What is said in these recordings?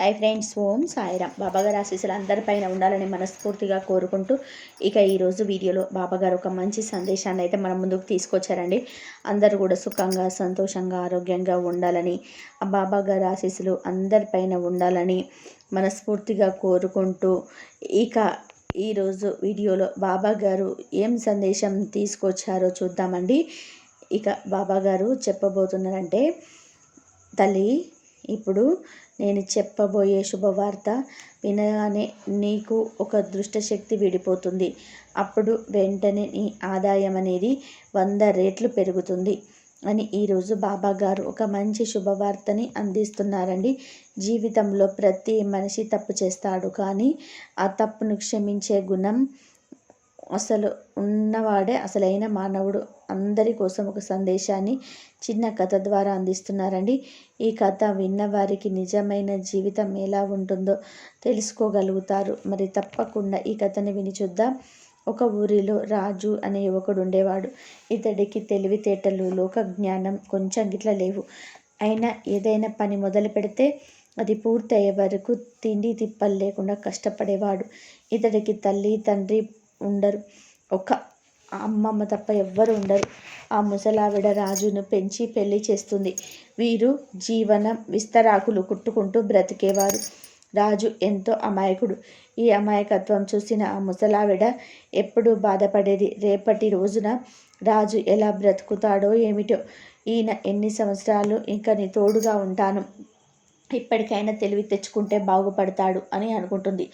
Hi friends ఓం సాయిరామ్. బాబాగారు ఆశీస్సులు అందరిపైన ఉండాలని మనస్ఫూర్తిగా కోరుకుంటూ ఇక ఈరోజు వీడియోలో బాబాగారు ఒక మంచి సందేశాన్ని అయితే మన ముందుకు తీసుకొచ్చారండి. అందరూ కూడా సుఖంగా సంతోషంగా ఆరోగ్యంగా ఉండాలని ఆ బాబాగారు ఆశీస్సులు అందరిపైన ఉండాలని మనస్ఫూర్తిగా కోరుకుంటూ ఇక ఈరోజు వీడియోలో బాబాగారు ఏం సందేశం తీసుకొచ్చారో చూద్దామండి. ఇక బాబాగారు చెప్పబోతున్నారంటే తల్లి ఇప్పుడు నేను చెప్పబోయే శుభవార్త వినగానే నీకు ఒక దృష్టశక్తి విడిపోతుంది. అప్పుడు వెంటనే నీ ఆదాయం అనేది వంద రేట్లు పెరుగుతుంది అని ఈరోజు బాబా గారు ఒక మంచి శుభవార్తని అందిస్తున్నారండి. జీవితంలో ప్రతి మనిషి తప్పు చేస్తాడు కానీ ఆ తప్పును క్షమించే గుణం అసలు ఉన్నవాడే అసలైన మానవుడు. అందరి కోసం ఒక సందేశాన్ని చిన్న కథ ద్వారా అందిస్తున్నారండి. ఈ కథ విన్నవారికి నిజమైన జీవితం ఎలా ఉంటుందో తెలుసుకోగలుగుతారు. మరి తప్పకుండా ఈ కథని విని చూద్దాం. ఒక ఊరిలో రాజు అనే యువకుడు ఉండేవాడు. ఇతడికి తెలివితేటలు లోక జ్ఞానం కొంచెం గిట్ల లేవు. అయినా ఏదైనా పని మొదలు పెడితే అది పూర్తయ్యే వరకు తిండి తిప్పలు లేకుండా కష్టపడేవాడు. ఇతడికి తల్లి తండ్రి ఉండరు. ఒక అమ్మమ్మ తప్ప ఎవ్వరు ఉండరు. ఆ ముసలావిడ రాజును పెంచి పెళ్ళి చేస్తుంది. వీరు జీవనం విస్తరాకులు కుట్టుకుంటూ బ్రతికేవారు. రాజు ఎంతో అమాయకుడు. ఈ అమాయకత్వం చూసిన ఆ ముసలావిడ ఎప్పుడూ బాధపడేది. రేపటి రోజున రాజు ఎలా బ్రతుకుతాడో ఏమిటో. ఈయన ఎన్ని సంవత్సరాలు ఇంకా నీ తోడుగా ఉంటాను. ఇప్పటికైనా తెలివి తెచ్చుకుంటే బాగుపడతాడు అని అనుకుంటుంది.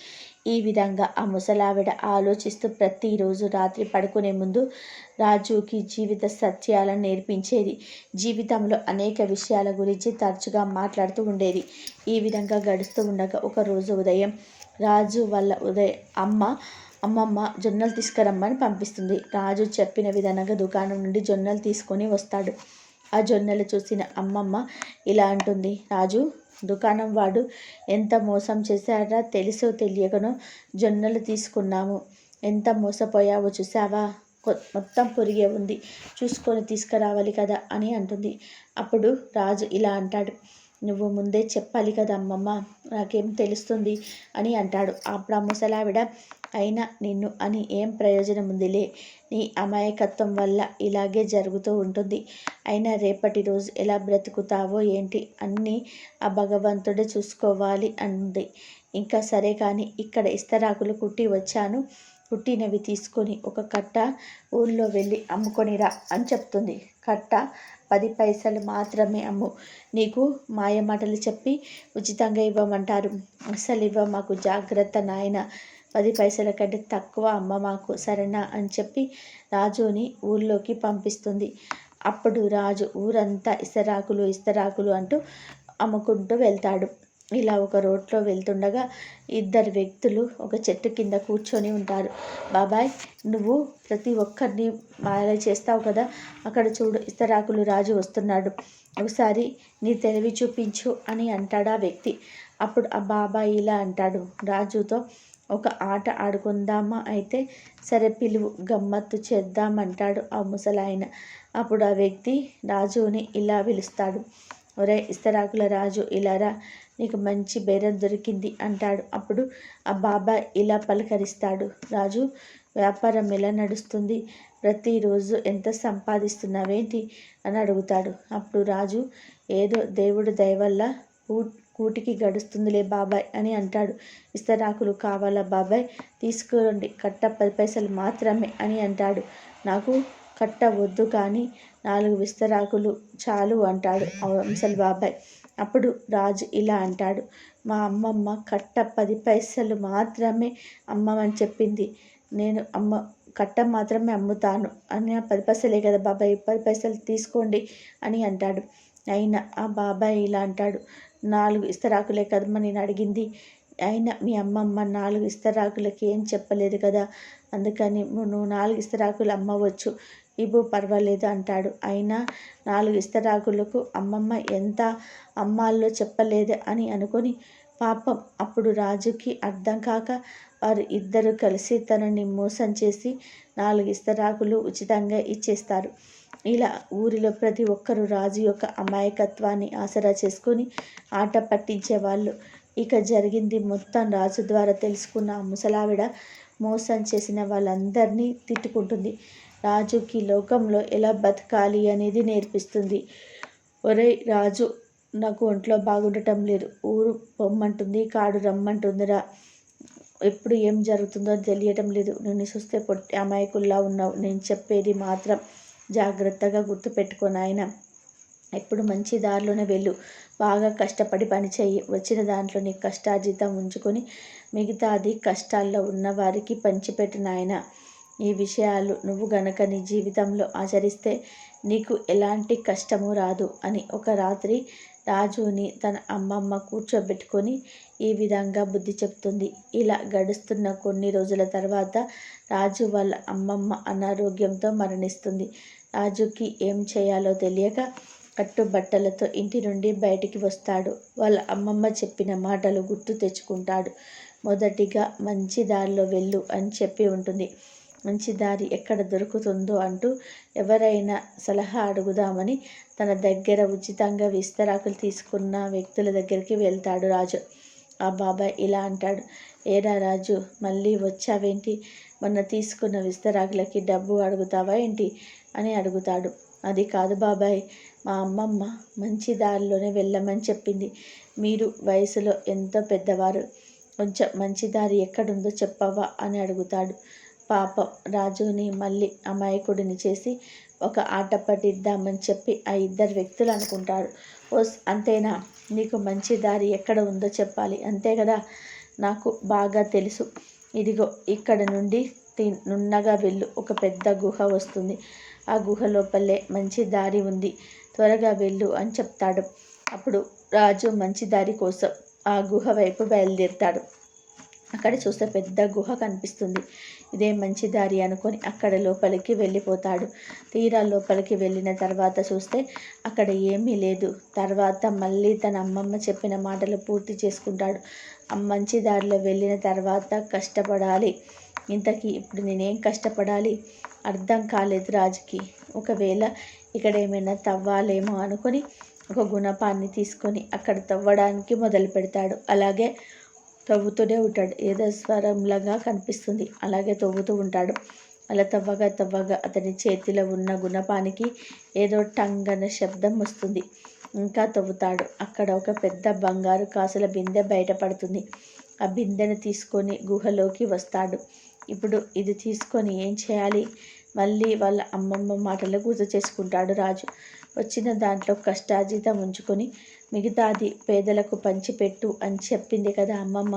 ఈ విధంగా ఆ ముసలావిడ ఆలోచిస్తూ ప్రతిరోజు రాత్రి పడుకునే ముందు రాజుకి జీవిత సత్యాలను నేర్పించేది. జీవితంలో అనేక విషయాల గురించి తరచుగా మాట్లాడుతూ ఉండేది. ఈ విధంగా గడుస్తూ ఉండగా ఒకరోజు ఉదయం రాజు వాళ్ళ ఉదయ అమ్మ అమ్మమ్మ జొన్నలు తీసుకురమ్మని పంపిస్తుంది. రాజు చెప్పిన విధంగా దుకాణం నుండి జొన్నలు తీసుకొని వస్తాడు. ఆ జొన్నలు చూసిన అమ్మమ్మ ఇలా అంటుంది. రాజు దుకాణం వాడు ఎంత మోసం చేశాడా తెలుసో తెలియకనో జొన్నలు తీసుకున్నాము. ఎంత మోసపోయావో చూసావా మొత్తం పొరిగే ఉంది. చూసుకొని తీసుకురావాలి కదా అని అంటుంది. అప్పుడు రాజు ఇలా అంటాడు. నువ్వు ముందే చెప్పాలి కదా అమ్మమ్మ నాకేం తెలుస్తుంది అని అంటాడు. అప్పుడు ఆ ముసలావిడ అయినా నిన్ను అని ఏం ప్రయోజనం ఉందిలే. నీ అమాయకత్వం వల్ల ఇలాగే జరుగుతూ ఉంటుంది. అయినా రేపటి రోజు ఎలా బ్రతుకుతావో ఏంటి అన్నీ ఆ భగవంతుడే చూసుకోవాలి అంది. ఇంకా సరే కానీ ఇక్కడ ఇస్తరాకులు కుట్టి వచ్చాను. కుట్టినవి తీసుకొని ఒక కట్ట ఊళ్ళో వెళ్ళి అమ్ముకొనిరా అని చెప్తుంది. కట్ట పది పైసలు మాత్రమే అమ్ము. నీకు మాయమాటలు చెప్పి ఉచితంగా ఇవ్వమంటారు. అసలు ఇవ్వ మాకు జాగ్రత్త నాయన. పది పైసల కంటే తక్కువ అమ్మ మాకు సరేనా అని చెప్పి రాజుని ఊళ్ళోకి పంపిస్తుంది. అప్పుడు రాజు ఊరంతా ఇస్తరాకులు ఇస్తరాకులు అంటూ అమ్ముకుంటూ వెళ్తాడు. ఇలా ఒక రోడ్లో వెళ్తుండగా ఇద్దరు వ్యక్తులు ఒక చెట్టు కింద కూర్చొని ఉంటారు. బాబాయ్ నువ్వు ప్రతి ఒక్కరిని మాయ చేస్తావు కదా అక్కడ చూడు ఇస్తరాకులు రాజు వస్తున్నాడు. ఒకసారి నీ తెలివి చూపించు అని అంటాడు ఆ వ్యక్తి. అప్పుడు ఆ బాబాయ్ ఇలా అంటాడు రాజుతో ఒక ఆట ఆడుకుందామా అయితే సరే పిలువు గమ్మత్తు చేద్దామంటాడు ఆ ముసలాయన. అప్పుడు ఆ వ్యక్తి రాజుని ఇలా పిలుస్తాడు. ఒరే ఇస్తరాకుల రాజు ఇలారా నీకు మంచి బేరం దొరికింది అంటాడు. అప్పుడు ఆ బాబా ఇలా పలకరిస్తాడు. రాజు వ్యాపారం ఎలా నడుస్తుంది? ప్రతిరోజు ఎంత సంపాదిస్తున్నావేంటి? అని అడుగుతాడు. అప్పుడు రాజు ఏదో దేవుడు దయవల్ల కూటికి గడుస్తుందిలే బాబాయ్ అని అంటాడు. ఇస్తరాకులు కావాలా బాబాయ్? తీసుకురండి కట్ట పది పైసలు మాత్రమే అని అంటాడు. నాకు కట్ట వద్దు కానీ నాలుగు విస్తరాకులు చాలు అంటాడు అంశల్ బాబాయ్. అప్పుడు రాజు ఇలా అంటాడు మా అమ్మమ్మ కట్ట పది పైసలు మాత్రమే అమ్మమని చెప్పింది. నేను అమ్మ కట్ట మాత్రమే అమ్ముతాను. అని పది పైసలే కదా బాబాయ్ పది పైసలు తీసుకోండి అని అంటాడు. అయినా ఆ బాబాయ్ ఇలా అంటాడు నాలుగు ఇస్తరాకులే కదమ్మా నేను అడిగింది. అయినా మీ అమ్మమ్మ నాలుగు ఇస్తరాకులకి ఏం చెప్పలేదు కదా అందుకని నువ్వు నాలుగు ఇస్తరాకులు అమ్మవచ్చు. ఇవ్వు పర్వాలేదు అంటాడు. అయినా నాలుగు ఇస్తరాకులకు అమ్మమ్మ ఎంత అమ్మాల్లో చెప్పలేదు అని అనుకొని పాపం అప్పుడు రాజుకి అర్థం కాక వారు ఇద్దరు కలిసి తనని మోసం చేసి నాలుగు ఇస్తరాకులు ఉచితంగా ఇచ్చేస్తారు. ఇలా ఊరిలో ప్రతి ఒక్కరూ రాజు యొక్క అమాయకత్వాన్ని ఆసరా చేసుకొని ఆట పట్టించేవాళ్ళు. ఇక జరిగింది మొత్తం రాజు ద్వారా తెలుసుకున్న ముసలావిడ మోసం చేసిన వాళ్ళందరినీ తిట్టుకుంటుంది. రాజుకి లోకంలో ఎలా బతకాలి అనేది నేర్పిస్తుంది. ఒరే రాజు నాకు ఒంట్లో బాగుండటం లేదు. ఊరు పొమ్మంటుంది కాడు రమ్మంటుందిరా. ఎప్పుడు ఏం జరుగుతుందో తెలియటం లేదు. నేను చూస్తే పొట్టి అమాయకుల్లా ఉన్నావు. నేను చెప్పేది మాత్రం జాగ్రత్తగా గుర్తుపెట్టుకొని ఆయన ఎప్పుడు మంచి దారిలోనే వెళ్ళు. బాగా కష్టపడి పని చేయి వచ్చిన దాంట్లో నీ కష్టార్జితం ఉంచుకొని మిగతాది కష్టాల్లో ఉన్న వారికి పంచిపెట్టిన ఆయన ఈ విషయాలు నువ్వు గనక నీ జీవితంలో ఆచరిస్తే నీకు ఎలాంటి కష్టము రాదు అని ఒక రాత్రి రాజుని తన అమ్మమ్మ కూర్చోబెట్టుకొని ఈ విధంగా బుద్ధి చెప్తుంది. ఇలా గడుస్తున్న కొన్ని రోజుల తర్వాత రాజు వాళ్ళ అమ్మమ్మ అనారోగ్యంతో మరణిస్తుంది. రాజుకి ఏం చేయాలో తెలియక కట్టుబట్టలతో ఇంటి నుండి బయటికి వస్తాడు. వాళ్ళ అమ్మమ్మ చెప్పిన మాటలు గుర్తు తెచ్చుకుంటాడు. మొదటిగా మంచి దారిలో వెళ్ళు అని చెప్పి ఉంటుంది. మంచి దారి ఎక్కడ దొరుకుతుందో అంటూ ఎవరైనా సలహా అడుగుదామని తన దగ్గర ఉచితంగా విస్తరాకులు తీసుకున్న వ్యక్తుల దగ్గరికి వెళ్తాడు రాజు. ఆ బాబాయ్ ఇలా అంటాడు. ఏరా రాజు మళ్ళీ వచ్చావేంటి? మొన్న తీసుకున్న విస్తరాకులకి డబ్బు అడుగుతావా ఏంటి? అని అడుగుతాడు. అది కాదు బాబాయ్ మా అమ్మమ్మ మంచి దారిలోనే వెళ్ళమని చెప్పింది. మీరు వయసులో ఎంతో పెద్దవారు. కొంచెం మంచి దారి ఎక్కడుందో చెప్పవా? అని అడుగుతాడు. పాపం రాజుని మళ్ళీ అమాయకుడిని చేసి ఒక ఆట పట్టిద్దామని చెప్పి ఆ ఇద్దరు వ్యక్తులు అనుకుంటారు. ఓస్ అంతేనా? నీకు మంచి దారి ఎక్కడ ఉందో చెప్పాలి. అంతే కదా? నాకు బాగా తెలుసు. ఇదిగో ఇక్కడ నుండి నున్నగా వెళ్ళు. ఒక పెద్ద గుహ వస్తుంది. ఆ గుహ లోపలే మంచి దారి ఉంది. త్వరగా వెళ్ళు అని చెప్తాడు. అప్పుడు రాజు మంచి దారి కోసం ఆ గుహ వైపు బయలుదేరుతాడు. అక్కడ చూస్తే పెద్ద గుహ కనిపిస్తుంది. ఇదే మంచి దారి అనుకొని అక్కడ లోపలికి వెళ్ళిపోతాడు. తీరా లోపలికి వెళ్ళిన తర్వాత చూస్తే అక్కడ ఏమీ లేదు. తర్వాత మళ్ళీ తన అమ్మమ్మ చెప్పిన మాటలు పూర్తి చేసుకుంటాడు. మంచి దారిలో వెళ్ళిన తర్వాత కష్టపడాలి. ఇంతకీ ఇప్పుడు నేనేం కష్టపడాలి? అర్థం కాలేదు రాజుకి. ఒకవేళ ఇక్కడ ఏమైనా తవ్వాలేమో అనుకొని ఒక గుణపాన్ని తీసుకొని అక్కడ తవ్వడానికి మొదలు పెడతాడు అలాగే తవ్వుతూనే ఉంటాడు. ఏదో స్వరంలాగా కనిపిస్తుంది. అలాగే తవ్వుతూ ఉంటాడు. అలా తవ్వగా తవ్వగా అతని చేతిలో ఉన్న గుణపానికి ఏదో టంగన శబ్దం వస్తుంది. ఇంకా తవ్వుతాడు. అక్కడ ఒక పెద్ద బంగారు కాసుల బిందె బయటపడుతుంది ఆ బిందెను తీసుకొని గుహలోకి వస్తాడు. ఇప్పుడు ఇది తీసుకొని ఏం చేయాలి? మళ్ళీ వాళ్ళ అమ్మమ్మ మాటలు గుర్తు చేసుకుంటాడు రాజు. వచ్చిన దాంట్లో కష్టాజీతం ఉంచుకొని మిగతాది పేదలకు పంచిపెట్టు అని చెప్పింది కదా అమ్మమ్మ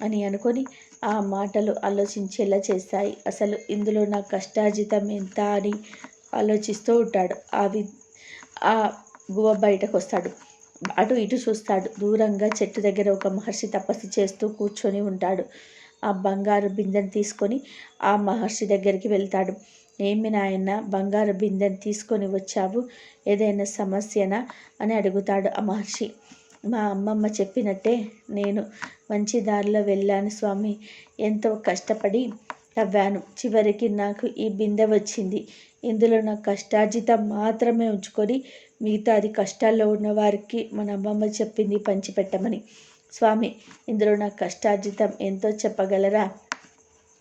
అని అనుకొని ఆ మాటలు ఆలోచించేలా చేస్తాయి అసలు ఇందులో నా కష్టార్జితం ఎంత అని ఆలోచిస్తూ ఉంటాడు. ఆ వి ఆ గువ బయటకు వస్తాడు అటు ఇటు చూస్తాడు. దూరంగా చెట్టు దగ్గర ఒక మహర్షి తపస్సు చేస్తూ కూర్చొని ఉంటాడు. ఆ బంగారు బిందెను తీసుకొని ఆ మహర్షి దగ్గరికి వెళ్తాడు. ఏమి నాయన బంగారు బిందెను తీసుకొని వచ్చావు? ఏదైనా సమస్యనా? అని అడుగుతాడు ఆ మహర్షి. మా అమ్మమ్మ చెప్పినట్టే నేను మంచి దారిలో వెళ్ళాను స్వామి. ఎంతో కష్టపడి తవ్వాను చివరికి నాకు ఈ బిందె వచ్చింది. ఇందులో నా కష్టార్జితం మాత్రమే ఉంచుకొని మిగతా అది కష్టాల్లో ఉన్న వారికి మన అమ్మమ్మ చెప్పింది పంచిపెట్టమని. స్వామి ఇందులో నా కష్టార్జితం ఎంతో చెప్పగలరా?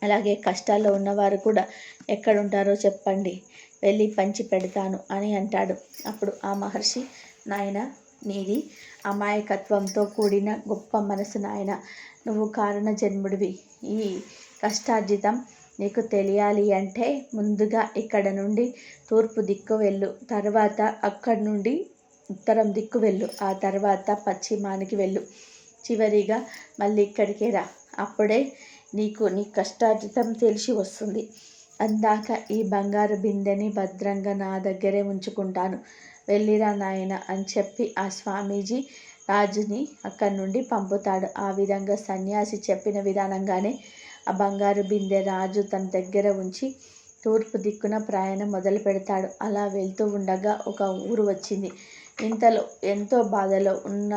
అలాగే కష్టాల్లో ఉన్నవారు కూడా ఎక్కడుంటారో చెప్పండి. వెళ్ళి పంచి పెడతాను అని అంటాడు. అప్పుడు ఆ మహర్షి నాయన నీది అమాయకత్వంతో కూడిన గొప్ప మనసు నాయన. నువ్వు కారణ జన్ముడివి ఈ కష్టార్జితం నీకు తెలియాలి అంటే ముందుగా ఇక్కడ నుండి తూర్పు దిక్కు వెళ్ళు. తర్వాత అక్కడి నుండి ఉత్తరం దిక్కు వెళ్ళు. ఆ తర్వాత పశ్చిమానికి వెళ్ళు. చివరిగా మళ్ళీ ఇక్కడికే రా. అప్పుడే నీకు నీ కష్టార్జితం తెలిసి వస్తుంది. అందాక ఈ బంగారు బిందెని భద్రంగా నా దగ్గరే ఉంచుకుంటాను. వెళ్ళిరా నాయన అని చెప్పి ఆ స్వామీజీ రాజుని అక్కడి నుండి పంపుతాడు. ఆ విధంగా సన్యాసి చెప్పిన విధానంగానే ఆ బంగారు బిందె రాజు తన దగ్గర ఉంచి తూర్పు దిక్కున ప్రయాణం మొదలు పెడతాడు. అలా వెళ్తూ ఉండగా ఒక ఊరు వచ్చింది. ఇంతలో ఎంతో బాధలో ఉన్న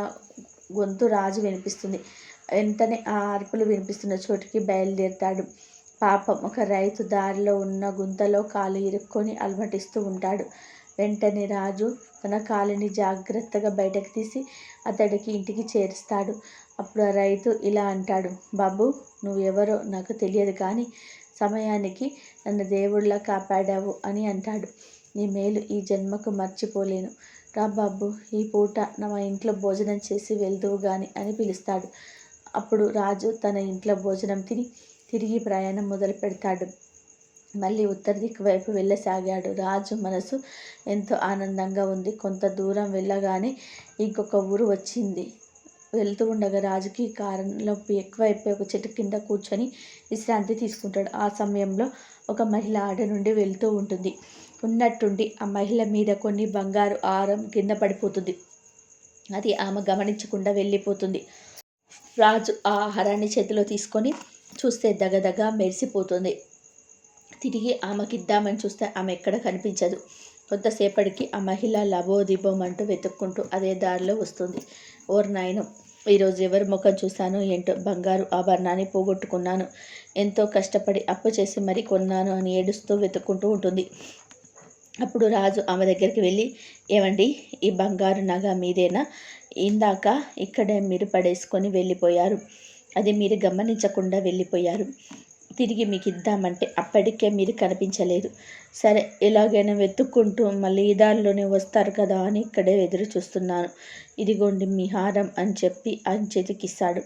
గొంతు రాజు వినిపిస్తుంది. వెంటనే ఆ అరుపులు వినిపిస్తున్న చోటుకి బయలుదేరుతాడు. పాపం ఒక రైతు దారిలో ఉన్న గుంతలో కాలు ఇరుక్కొని అలమటిస్తూ ఉంటాడు. వెంటనే రాజు తన కాలిని జాగ్రత్తగా బయటకు తీసి అతడికి ఇంటికి చేరుస్తాడు. అప్పుడు ఆ రైతు ఇలా అంటాడు బాబు నువ్వెవరో నాకు తెలియదు కానీ సమయానికి నన్ను దేవుళ్ళ కాపాడావు అని అంటాడు. నీ మేలు ఈ జన్మకు మర్చిపోలేను. రా బాబు ఈ పూట నా ఇంట్లో భోజనం చేసి వెళ్దువు గాని అని పిలుస్తాడు. అప్పుడు రాజు తన ఇంట్లో భోజనం తిని తిరిగి ప్రయాణం మొదలు పెడతాడు. మళ్ళీ ఉత్తర దిక్కు వైపు వెళ్ళసాగాడు. రాజు మనసు ఎంతో ఆనందంగా ఉంది. కొంత దూరం వెళ్ళగానే ఇంకొక ఊరు వచ్చింది. వెళ్తూ ఉండగా రాజుకి కారంలో ఎక్కువైపోయి ఒక చెట్టు కింద కూర్చొని విశ్రాంతి తీసుకుంటాడు. ఆ సమయంలో ఒక మహిళ ఆడ నుండి వెళ్తూ ఉంటుంది. ఉన్నట్టుండి ఆ మహిళ మీద కొన్ని బంగారు ఆరం కింద పడిపోతుంది. అది ఆమె గమనించకుండా వెళ్ళిపోతుంది. రాజు ఆ ఆహారాన్ని చేతిలో తీసుకొని చూస్తే దగదగ మెరిసిపోతుంది. తిరిగి ఆమెకిద్దామని చూస్తే ఆమె ఎక్కడ కనిపించదు. కొంతసేపటికి ఆ మహిళ లబోదిబోం అంటూ వెతుక్కుంటూ అదే దారిలో వస్తుంది. ఓర్ నాయనం ఈరోజు ఎవరి ముఖం చూశాను ఏంటో బంగారు ఆభరణాన్ని పోగొట్టుకున్నాను. ఎంతో కష్టపడి అప్పు చేసి మరి కొన్నాను అని ఏడుస్తూ వెతుక్కుంటూ ఉంటుంది. అప్పుడు రాజు ఆమె దగ్గరికి వెళ్ళి ఏమండి ఈ బంగారు నగ మీదేనా? ఇందాక ఇక్కడే మీరు పడేసుకొని వెళ్ళిపోయారు. అది మీరు గమనించకుండా వెళ్ళిపోయారు. తిరిగి మీకు ఇద్దామంటే అప్పటికే మీరు కనిపించలేదు. సరే ఎలాగైనా వెతుక్కుంటూ మళ్ళీ ఈ దారిలోనే వస్తారు కదా అని ఇక్కడే ఎదురు చూస్తున్నాను. ఇదిగోండి మీ హారం అని చెప్పి ఆయన చేతికిస్తాడు.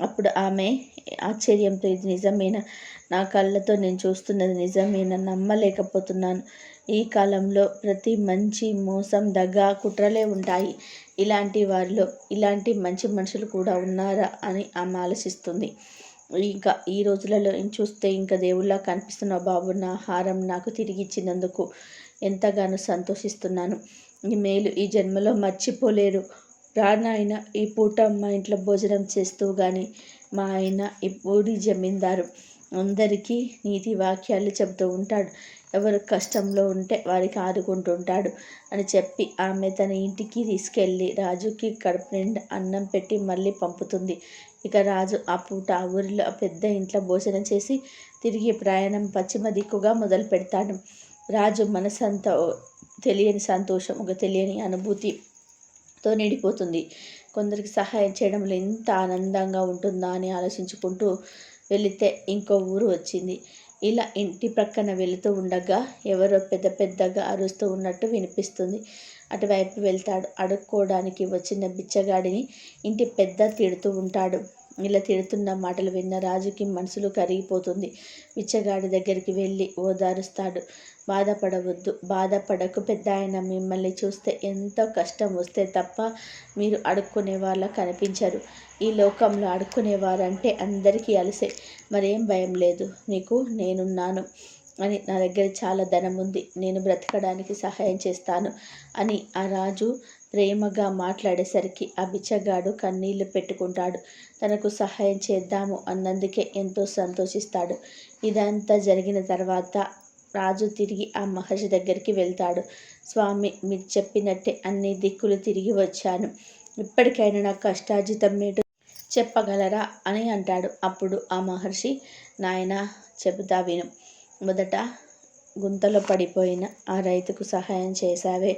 అప్పుడు ఆమె ఆశ్చర్యంతో ఇది నిజమేనా? నా కళ్ళతో నేను చూస్తున్నది నిజమేనా? నమ్మలేకపోతున్నాను. ఈ కాలంలో ప్రతి మంచి మోసం దగ్గ కుట్రలే ఉంటాయి. ఇలాంటి వారిలో ఇలాంటి మంచి మనుషులు కూడా ఉన్నారా అని ఆమె ఆలోచిస్తుంది. ఇంకా ఈ రోజులలో చూస్తే ఇంకా దేవుళ్ళ కనిపిస్తున్న బాబు నా హారం నాకు తిరిగి ఇచ్చినందుకు ఎంతగానో సంతోషిస్తున్నాను. ఈ మేలు ఈ జన్మలో మర్చిపోలేరు. రానాయన ఈ పూట మా ఇంట్లో భోజనం చేస్తూ కానీ మా ఆయన ఈ ఊరి జమీందారు. అందరికీ నీతి వాక్యాలు చెబుతూ ఉంటాడు. ఎవరు కష్టంలో ఉంటే వారికి ఆదుకుంటుంటాడు అని చెప్పి ఆమె తన ఇంటికి తీసుకెళ్ళి రాజుకి కడుపు నిండా అన్నం పెట్టి మళ్ళీ పంపుతుంది. ఇక రాజు ఆ పూట ఆ ఊరిలో పెద్ద ఇంట్లో భోజనం చేసి తిరిగి ప్రయాణం పశ్చిమ దిక్కుగా మొదలు పెడతాడు. రాజు మనసంతా తెలియని సంతోషం ఒక తెలియని అనుభూతితో నిండిపోతుంది. కొందరికి సహాయం చేయడంలో ఎంత ఆనందంగా ఉంటుందా అని ఆలోచించుకుంటూ వెళితే ఇంకో ఊరు వచ్చింది. ఇలా ఇంటి ప్రక్కన వెళుతూ ఉండగా ఎవరో పెద్ద పెద్దగా అరుస్తూ ఉన్నట్టు వినిపిస్తుంది. అటువైపు వెళ్తాడు. అడుక్కోవడానికి వచ్చిన బిచ్చగాడిని ఇంటి పెద్ద తిడుతూ ఉంటాడు. ఇలా తిడుతున్న మాటలు విన్న రాజుకి మనసులో కరిగిపోతుంది. బిచ్చగాడి దగ్గరికి వెళ్ళి ఓదారుస్తాడు. బాధపడవద్దు. బాధపడకు పెద్ద ఆయన మిమ్మల్ని చూస్తే ఎంతో కష్టం వస్తే తప్ప మీరు అడుక్కునే వాళ్ళ కనిపించరు. ఈ లోకంలో ఆడుకునేవారంటే అందరికీ అలసే. మరేం భయం లేదు. నీకు నేనున్నాను అని నా దగ్గర చాలా ధనం ఉంది. నేను బ్రతకడానికి సహాయం చేస్తాను అని ఆ రాజు ప్రేమగా మాట్లాడేసరికి ఆ బిచ్చగాడు కన్నీళ్ళు పెట్టుకుంటాడు. తనకు సహాయం చేద్దాము అన్నందుకే ఎంతో సంతోషిస్తాడు. ఇదంతా జరిగిన తర్వాత రాజు తిరిగి ఆ మహర్షి దగ్గరికి వెళ్తాడు. స్వామి మీరు చెప్పినట్టే అన్ని దిక్కులు తిరిగి వచ్చాను. ఇప్పటికైనా నా కష్టార్జితం మీటు చెప్పగలరా అని అంటాడు. అప్పుడు ఆ మహర్షి నాయన చెబుతా విను. మొదట గుంతలో పడిపోయిన ఆ రైతుకు సహాయం చేశావే.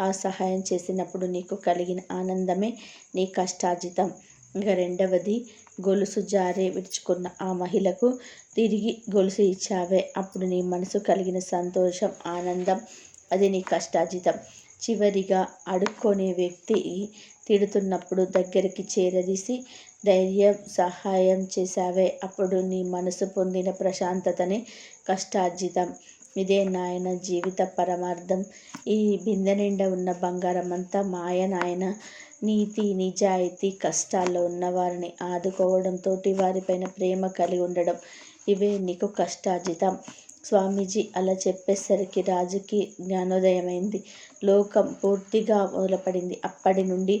ఆ సహాయం చేసినప్పుడు నీకు కలిగిన ఆనందమే నీ కష్టార్జితం. ఇక రెండవది గొలుసు జారే విడుచుకున్న ఆ మహిళకు తిరిగి గొలుసు ఇచ్చావే. అప్పుడు నీ మనసు కలిగిన సంతోషం ఆనందం అది నీ కష్టార్జితం. చివరిగా అడుక్కునే వ్యక్తి తిడుతున్నప్పుడు దగ్గరికి చేరదీసి ధైర్యం సహాయం చేశావే. అప్పుడు నీ మనసు పొందిన ప్రశాంతతనే కష్టార్జితం. ఇదే నాయన జీవిత పరమార్థం. ఈ బిందె నిండా ఉన్న బంగారం అంతా మాయ నాయన. నీతి నిజాయితీ కష్టాల్లో ఉన్నవారిని ఆదుకోవడంతో వారిపైన ప్రేమ కలిగి ఉండడం ఇవే నీకు కష్టార్జితం. స్వామీజీ అలా చెప్పేసరికి రాజుకి జ్ఞానోదయమైంది. లోకం పూర్తిగా మొదలపడింది. అప్పటి నుండి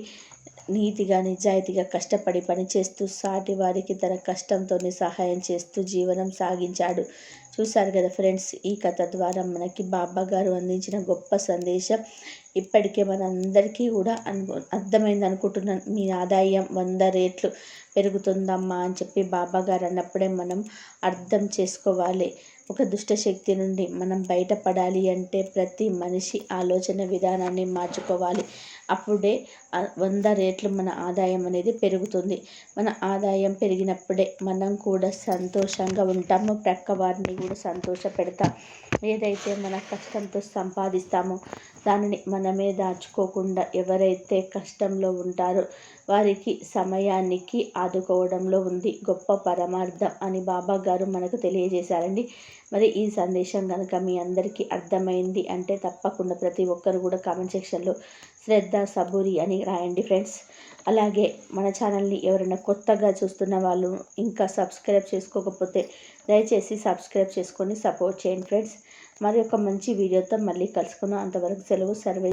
నీతిగా నిజాయితీగా కష్టపడి పనిచేస్తూ సాటి వారికి తన కష్టంతోనే సహాయం చేస్తూ జీవనం సాగించాడు. చూశారు కదా ఫ్రెండ్స్ ఈ కథ ద్వారా మనకి బాబా గారు అందించిన గొప్ప సందేశం. ఇప్పటికే మనందరికీ కూడా అను అర్థమైంది అనుకుంటున్నాను. మీ ఆదాయం వంద రేట్లు పెరుగుతుందమ్మా అని చెప్పి బాబా గారు అన్నప్పుడే మనం అర్థం చేసుకోవాలి. ఒక దుష్టశక్తి నుండి మనం బయటపడాలి అంటే ప్రతి మనిషి ఆలోచన విధానాన్ని మార్చుకోవాలి. అప్పుడే వంద రేట్లు మన ఆదాయం అనేది పెరుగుతుంది. మన ఆదాయం పెరిగినప్పుడే మనం కూడా సంతోషంగా ఉంటాము. ప్రక్క వారిని కూడా సంతోష పెడతాం ఏదైతే మన కష్టంతో సంపాదిస్తామో దానిని మనమే దాచుకోకుండా ఎవరైతే కష్టంలో ఉంటారో వారికి సమయానికి ఆదుకోవడంలో ఉంది గొప్ప పరమార్థం అని బాబా గారు మనకు తెలియజేశారండి. మరి ఈ సందేశం కనుక మీ అందరికీ అర్థమైంది అంటే తప్పకుండా ప్రతి ఒక్కరు కూడా కామెంట్ సెక్షన్లో శ్రద్ధ సబూరి అని రాయండి ఫ్రెండ్స్. అలాగే మన ఛానల్ని ఎవరైనా కొత్తగా చూస్తున్న వాళ్ళు ఇంకా సబ్స్క్రైబ్ చేసుకోకపోతే దయచేసి సబ్స్క్రైబ్ చేసుకొని సపోర్ట్ చేయండి ఫ్రెండ్స్. మరి ఒక మంచి వీడియోతో మళ్ళీ కలుసుకుందాం. అంతవరకు సెలవు సర్వే